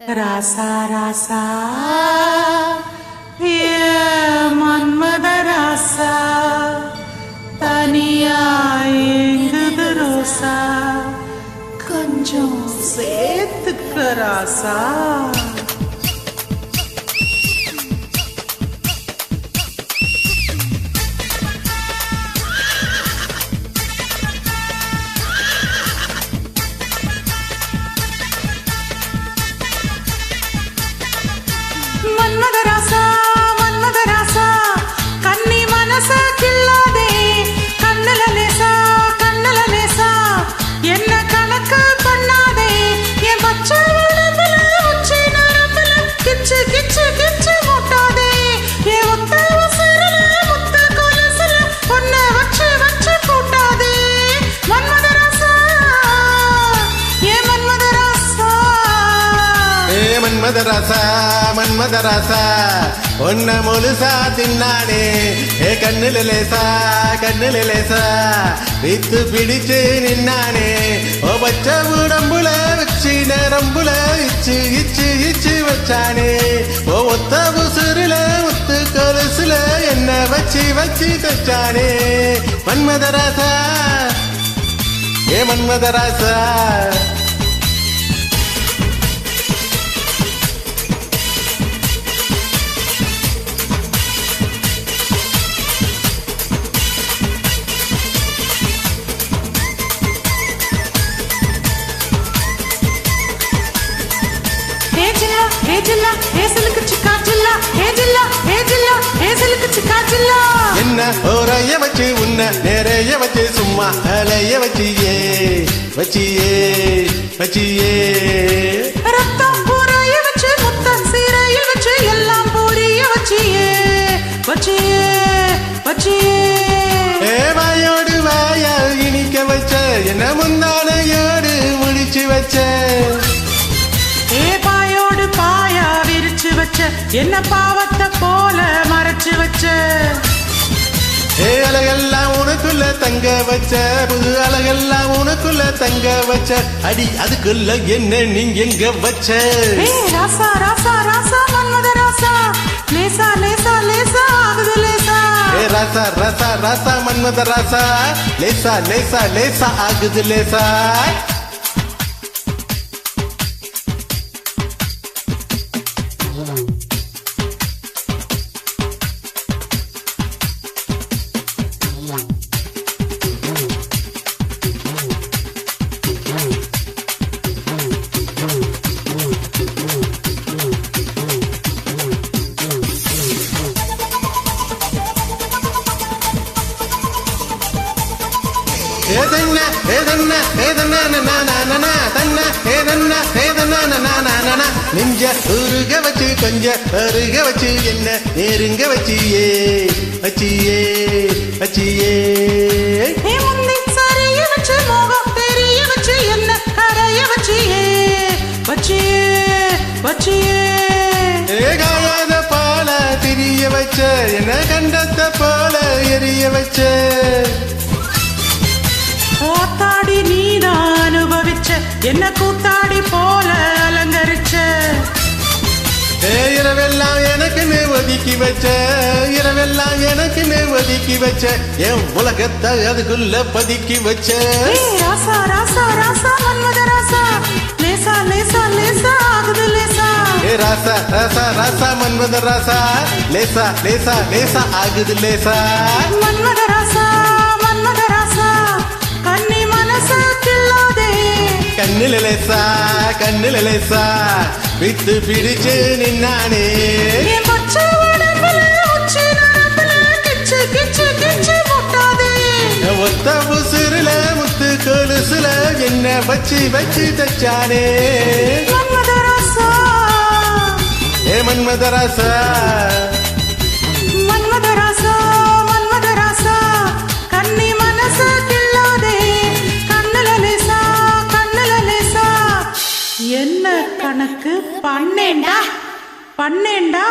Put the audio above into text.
ராசா ராசா ஏ மன்மத ராசா தனியா எங்குது ரோசா கொஞ்சம் சேர்த்துக்க ராசா. மன்மதராசா மன்மதராசா ஒன்ன முழுசா தின்னானே. ஏ கண்ணுல லேசா கண்ணுல லேசா வித்து பிடிச்சு நின்னானே. ஓ பச்ச உடம்புல வச்சு நரம்புல இச்சு இச்சு இச்சு வச்சானே. ஓ ஒத்த உசுருல ஒத்து கொலுசுல என்ன வச்சு வச்சு தச்சானே. மன்மதராசா ஏ மன்மதராசா என்ன ஓரைய வச்சு உன்ன நிறைய வச்சு சும்மா அலைய வச்சியே வச்சியே வச்சியே. ரத்தம் பூரைய வச்சு முத்த சீரையில் வச்சு எல்லாம் பூரிய வச்சியே வச்சியே வச்சியே. ஏ வாயோடு வாயா இனிக்க வச்ச என்ன முந்தானையோடு முடிச்சு வச்ச. என்ன பாவத்தை போல மறைச்சு வச்ச? ஏ அழகெல்லாம் உனக்குள்ள தங்க வச்ச புது அழகெல்லாம் உனக்குள்ள தங்க வச்ச. அடி அதுக்குள்ள என்ன நீங்க எங்க வச்ச? ராசா ராசா ராசா மன்மத ராசா. லேசா லேசா லேசா ஆகுது லேசா. ஏ ராசா ராசா ராசா மன்மத ராசா. லேசா லேசா லேசா ஆகுது லேசா. ஏதென்ன ஏதென்ன ஏதென்ன நன தன்ன. ஏதென்ன ஏதென்ன நன நெஞ்ச உருக வச்சு கொஞ்ச அருக வச்சு என்ன நெருங்க வச்சியே வச்சியே வச்சியே. ஏகாயாத பால திரிய வச்ச என்ன கண்டத்த போல எரிய வச்ச. என்ன கூத்தாடி போல அலங்கரிச்ச? இரவெல்லாம் எனக்குன்னு ஒதுக்கி வச்ச இரவெல்லாம் எனக்குன்னு ஒதுக்கி வச்ச என் உலகத்தை அதுக்குள்ள பதுக்கி வச்ச. ராசா ராசா ராசா மன்மத ராசா. லேசா லேசா லேசா ஆகுது லேசா. ஏ ராசா ராசா ராசா மன்மத ராசா. லேசா லேசா லேசா ஆகுது லேசா. மன்மத ராசா மன்மத ராசா. கன்னி மனச கண்ணுல லேசா கண்ணுல லேசா வித்து பிடிச்சு நின்னானே. ஒத்த உசுருல முத்து கொலுசுல என்ன வச்சு வச்சு தச்சானே. ஏ மன்மத லேசா என்ன பண்ணேண்டா பண்ணேண்டா